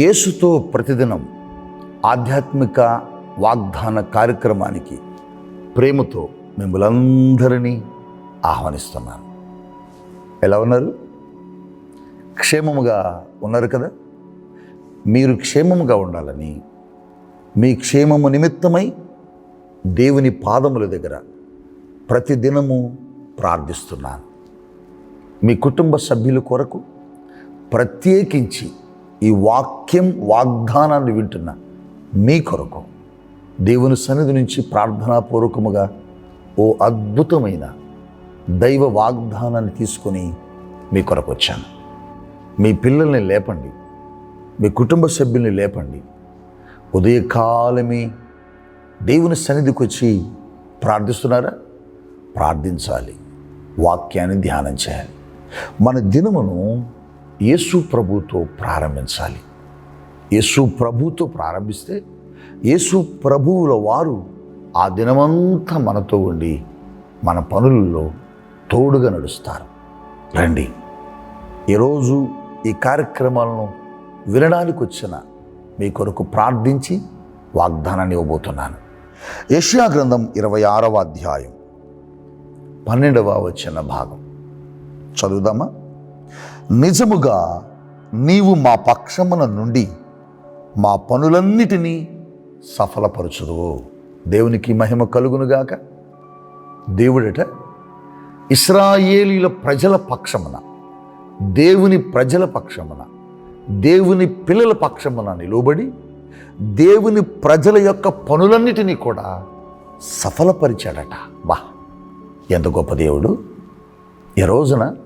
యేసుతో ప్రతిదినం ఆధ్యాత్మిక వాగ్దాన కార్యక్రమానికి ప్రేమతో మిమ్మలందరినీ ఆహ్వానిస్తున్నాను. ఎలా ఉన్నారు? క్షేమముగా ఉన్నారు కదా? మీరు క్షేమముగా ఉండాలని మీ క్షేమము నిమిత్తమై దేవుని పాదముల దగ్గర ప్రతిదినము ప్రార్థిస్తున్నాను. మీ కుటుంబ సభ్యుల కొరకు ప్రత్యేకించి ఈ వాక్యం వాగ్దానాన్ని వింటున్న మీ కొరకు దేవుని సన్నిధి నుంచి ప్రార్థనాపూర్వకముగా ఓ అద్భుతమైన దైవ వాగ్దానాన్ని తీసుకొని మీ కొరకు వచ్చాను. మీ పిల్లల్ని లేపండి మీ కుటుంబ సభ్యుల్ని లేపండి. ఉదయకాలమే దేవుని సన్నిధికి వచ్చి ప్రార్థిస్తున్నారా? ప్రార్థించాలి వాక్యాన్ని ధ్యానం చేయాలి. మన దినమును యేసు ప్రభుతో ప్రారంభించాలి. యేసు ప్రభుతో ప్రారంభిస్తే యేసు ప్రభువుల వారు ఆ దినమంతా మనతో ఉండి మన పనులలో తోడుగా నడుస్తారు. రండి. ఈరోజు ఈ కార్యక్రమాలను వినడానికి వచ్చిన మీ కొరకు ప్రార్థించి వాగ్దానాన్ని ఇవ్వబోతున్నాను. యష్యా గ్రంథం ఇరవై ఆరవ అధ్యాయం పన్నెండవ వచ్చిన భాగం. చదువుదామా? నిజముగా నీవు మా పక్షమున నుండి మా పనులన్నిటినీ సఫలపరచుదువు. దేవునికి మహిమ కలుగునుగాక. దేవుడట ఇస్రాయేలీల ప్రజల పక్షమున దేవుని ప్రజల పక్షమున దేవుని పిల్లల పక్షమున నిలువబడి దేవుని ప్రజల యొక్క పనులన్నిటినీ కూడా సఫలపరిచాడట. వా ఎంత గొప్ప దేవుడు. ఈ రోజున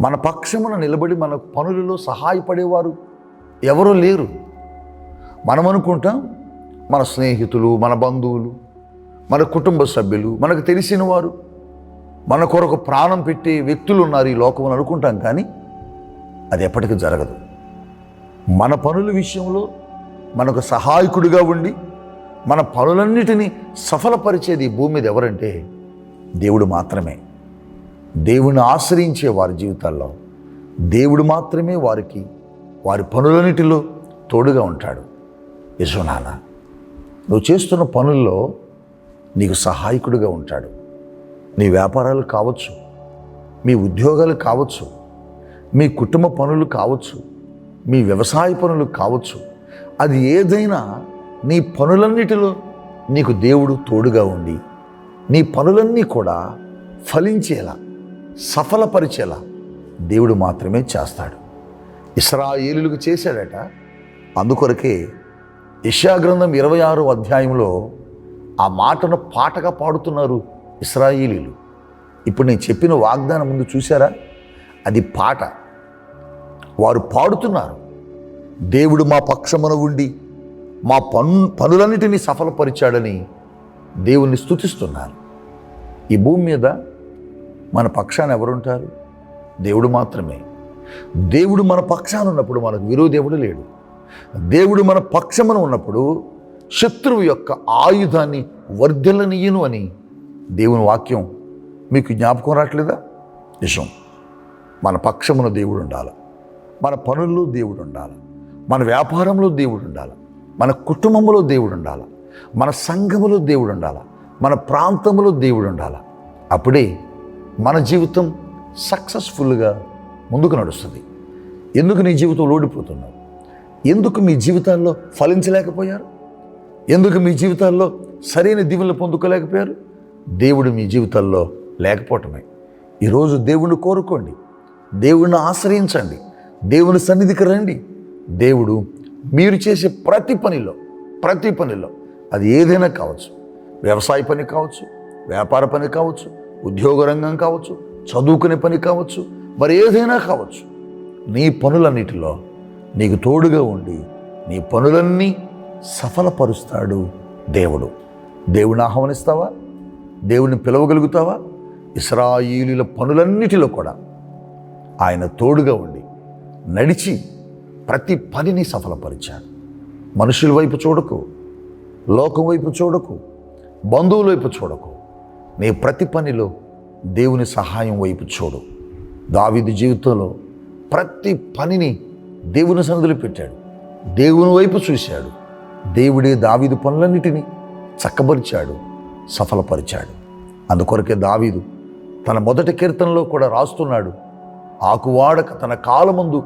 మన పక్షమున నిలబడి మన పనులలో సహాయపడేవారు ఎవరూ లేరు. మనం అనుకుంటాం మన స్నేహితులు మన బంధువులు మన కుటుంబ సభ్యులు మనకు తెలిసిన వారు మన కొరకు ప్రాణం పెట్టే వ్యక్తులు ఉన్నారు ఈ లోకం అనుకుంటాం కానీ అది ఎప్పటికీ జరగదు. మన పనుల విషయంలో మనకు సహాయకుడిగా ఉండి మన పనులన్నిటినీ సఫలపరిచేది ఈ భూమి మీద ఎవరంటే దేవుడు మాత్రమే. దేవుని ఆశ్రయించే వారి జీవితాల్లో దేవుడు మాత్రమే వారికి వారి పనులన్నిటిలో తోడుగా ఉంటాడు. యశోనాన్న నువ్వు చేస్తున్న పనుల్లో నీకు సహాయకుడిగా ఉంటాడు. నీ వ్యాపారాలు కావచ్చు మీ ఉద్యోగాలు కావచ్చు మీ కుటుంబ పనులు కావచ్చు మీ వ్యవసాయ పనులు కావచ్చు అది ఏదైనా నీ పనులన్నిటిలో నీకు దేవుడు తోడుగా ఉండి నీ పనులన్నీ కూడా ఫలించేలా సఫలపరిచేలా దేవుడు మాత్రమే చేస్తాడు. ఇస్రాయేలులకు చేశాడట. అందుకొరకే యశాగ్రంథం ఇరవై ఆరో అధ్యాయంలో ఆ మాటను పాటగా పాడుతున్నారు ఇస్రాయేలీలు. ఇప్పుడు నేను చెప్పిన వాగ్దానం ముందు చూసారా అది పాట. వారు పాడుతున్నారు. దేవుడు మా పక్షమున ఉండి మా పను పనులన్నిటినీ సఫలపరిచాడని దేవుణ్ణి స్థుతిస్తున్నారు ఈ భూమి మీద మన పక్షాన ఎవరుంటారు? దేవుడు మాత్రమే. దేవుడు మన పక్షాన ఉన్నప్పుడు మనకు విరోధేవుడు లేడు. దేవుడు మన పక్షమున ఉన్నప్పుడు శత్రువు యొక్క ఆయుధాన్ని వర్ధిల్లనీయను అని దేవుని వాక్యం మీకు జ్ఞాపకం రావట్లేదా? నిజం. మన పక్షమున దేవుడు ఉండాలి. మన పనుల్లో దేవుడు ఉండాలి. మన వ్యాపారంలో దేవుడు ఉండాలి. మన కుటుంబంలో దేవుడు ఉండాలి. మన సంఘములో దేవుడు ఉండాలి. మన ప్రాంతంలో దేవుడు ఉండాలి. అప్పుడే మన జీవితం సక్సెస్ఫుల్గా ముందుకు నడుస్తుంది. ఎందుకు నీ జీవితంలో ఓడిపోతున్నావు? ఎందుకు మీ జీవితాల్లో ఫలించలేకపోయారు? ఎందుకు మీ జీవితాల్లో సరైన దీవెనలు పొందుకోలేకపోయారు? దేవుడు మీ జీవితాల్లో లేకపోవటమే. ఈరోజు దేవుణ్ణి కోరుకోండి. దేవుణ్ణి ఆశ్రయించండి. దేవుని సన్నిధికి రండి. దేవుడు మీరు చేసే ప్రతి పనిలో ప్రతి పనిలో అది ఏదైనా కావచ్చు. వ్యవసాయ పని కావచ్చు వ్యాపార పని కావచ్చు ఉద్యోగ రంగం కావచ్చు చదువుకునే పని కావచ్చు మరి ఏదైనా కావచ్చు. నీ పనులన్నిటిలో నీకు తోడుగా ఉండి నీ పనులన్నీ సఫలపరుస్తాడు దేవుడు. దేవుని ఆహ్వానిస్తావా? దేవుని పిలవగలుగుతావా? ఇస్రాయిలీల పనులన్నిటిలో కూడా ఆయన తోడుగా ఉండి నడిచి ప్రతి పనిని సఫలపరిచాడు. మనుషుల వైపు చూడకు లోకం వైపు చూడకు బంధువుల వైపు చూడకు. నీ ప్రతి పనిలో దేవుని సహాయం వైపు చూడు. దావిది జీవితంలో ప్రతి పనిని దేవుని సన్నిధిలో పెట్టాడు. దేవుని వైపు చూశాడు. దేవుడే దావీదు పనులన్నిటినీ చక్కబరిచాడు సఫలపరిచాడు. అందుకొరకే దావీదు తన మొదటి కీర్తనలో కూడా రాస్తున్నాడు ఆకువాడక తన కాలముందు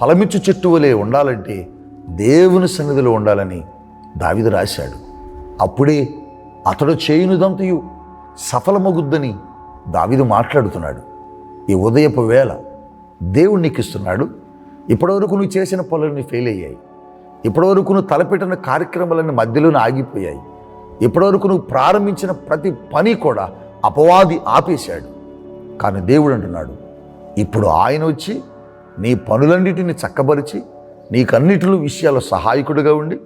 ఫలమిచ్చు చెట్టు వలె ఉండాలంటే దేవుని సన్నిధిలో ఉండాలని దావీదు రాశాడు. అప్పుడే అతడు చేయునుదంతయు సఫలమగుద్దని దావిదు మాట్లాడుతున్నాడు. ఈ ఉదయపు వేళ దేవుడు నీకు ఇస్తున్నాడు ఇప్పటివరకు నువ్వు చేసిన పనులన్నీ ఫెయిల్ అయ్యాయి. ఇప్పటివరకు నువ్వు తలపెట్టిన కార్యక్రమాలన్నీ మధ్యలోనే ఆగిపోయాయి. ఇప్పటివరకు నువ్వు ప్రారంభించిన ప్రతి పని కూడా అపవాది ఆపేశాడు. కానీ దేవుడు అంటున్నాడు ఇప్పుడు ఆయన వచ్చి నీ పనులన్నిటిని చక్కబరిచి నీకన్నిటిలో విషయాల్లో సహాయకుడిగా ఉండి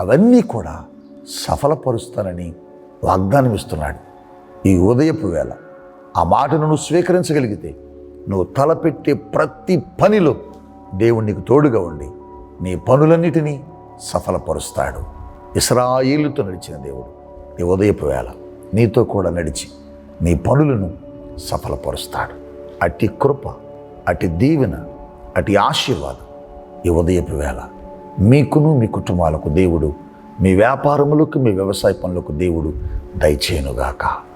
అవన్నీ కూడా సఫలపరుస్తానని వాగ్దానం ఇస్తున్నాడు ఈ ఉదయపు వేళ ఆ మాటను నువ్వు స్వీకరించగలిగితే నువ్వు తలపెట్టే ప్రతి పనిలో దేవుడు నీకు తోడుగా ఉండి నీ పనులన్నిటినీ సఫలపరుస్తాడు. ఇస్రాయిలుతో నడిచిన దేవుడు ఈ ఉదయపు వేళ నీతో కూడా నడిచి నీ పనులను సఫలపరుస్తాడు. అట్టి కృప అటి దీవెన అటి ఆశీర్వాదం ఈ ఉదయపు వేళ మీకును మీ కుటుంబాలకు దేవుడు మీ వ్యాపారములకు మీ వ్యవసాయ పనులకు దేవుడు దయచేయనుగాక.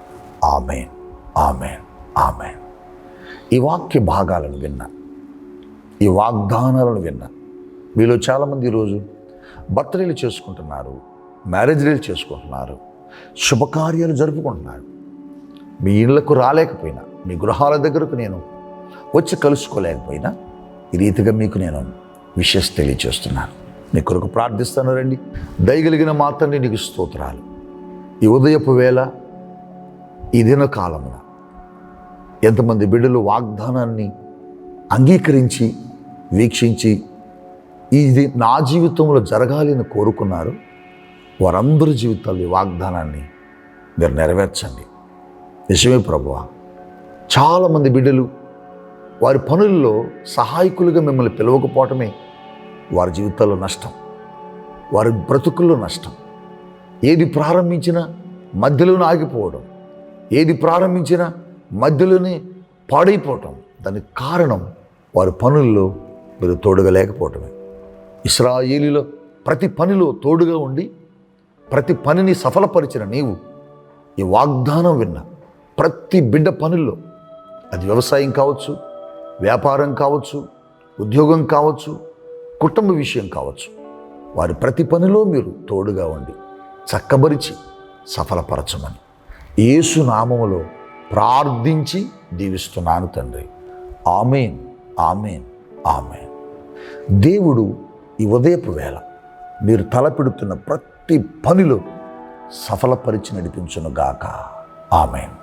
Amen amen amen. ఈ వాక్య భాగాలను విన్నా ఈ వాగ్దానాలను విన్నా మీలో చాలామంది ఈరోజు బర్త్డేలు చేసుకుంటున్నారు మ్యారేజ్ డేలు చేసుకుంటున్నారు శుభకార్యాలు జరుపుకుంటున్నారు. మీ ఇళ్ళకు రాలేకపోయినా మీ గృహాల దగ్గరకు నేను వచ్చి కలుసుకోలేకపోయినా ఈ రీతిగా మీకు నేను విషెస్ తెలియచేస్తున్నాను మీ కొరకు ప్రార్థిస్తాను రండి. దయగలిగిన మాత్రమే నీకు స్తోత్రాలు. ఈ ఉదయపు వేళ ఈ దిన కాలమున ఎంతమంది బిడ్డలు వాగ్దానాన్ని అంగీకరించి వీక్షించి ఇది నా జీవితంలో జరగాలి అని కోరుకున్నారు వారందరి జీవితాల్లో వాగ్దానాన్ని మీరు నెరవేర్చండి. నిజమే ప్రభువ. చాలామంది బిడ్డలు వారి పనుల్లో సహాయకులుగా మిమ్మల్ని పిలవకపోవటమే వారి జీవితాల్లో నష్టం వారి బ్రతుకుల్లో నష్టం. ఏది ప్రారంభించినా మధ్యలోనే ఆగిపోవడం ఏది ప్రారంభించినా మధ్యలోనే పాడైపోవటం. దానికి కారణం వారి పనుల్లో మీరు తోడుగా లేకపోవటమే ఇస్రాయేలీలో ప్రతి పనిలో తోడుగా ఉండి ప్రతి పనిని సఫలపరిచిన నీవు ఈ వాగ్దానం విన్న ప్రతి బిడ్డ పనుల్లో అది వ్యవసాయం కావచ్చు వ్యాపారం కావచ్చు ఉద్యోగం కావచ్చు కుటుంబ విషయం కావచ్చు వారి ప్రతి పనిలో మీరు తోడుగా ఉండి చక్కబరిచి సఫలపరచమని. యేసు నామములో ప్రార్థించి దీవిస్తున్నాను తండ్రి. Amen amen amen. దేవుడు ఈ ఉదయపు వేళ మీరు తలపెడుతున్న ప్రతి పనిలో సఫలపరిచి నడిపించును గాక. ఆమెన్.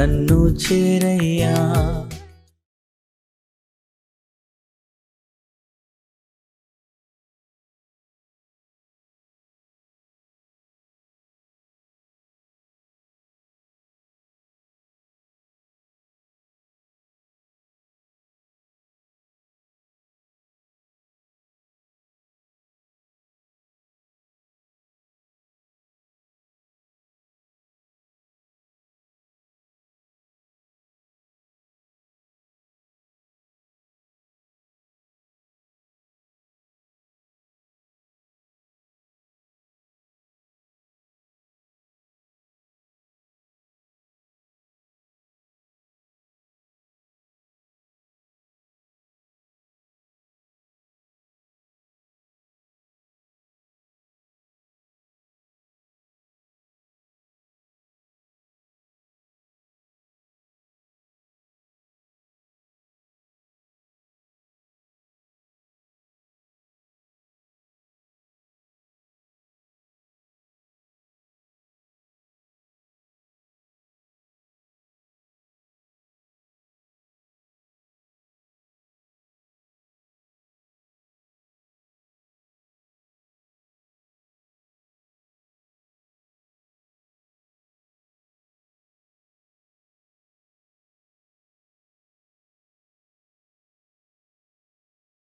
నన్ను చేరయ్యా.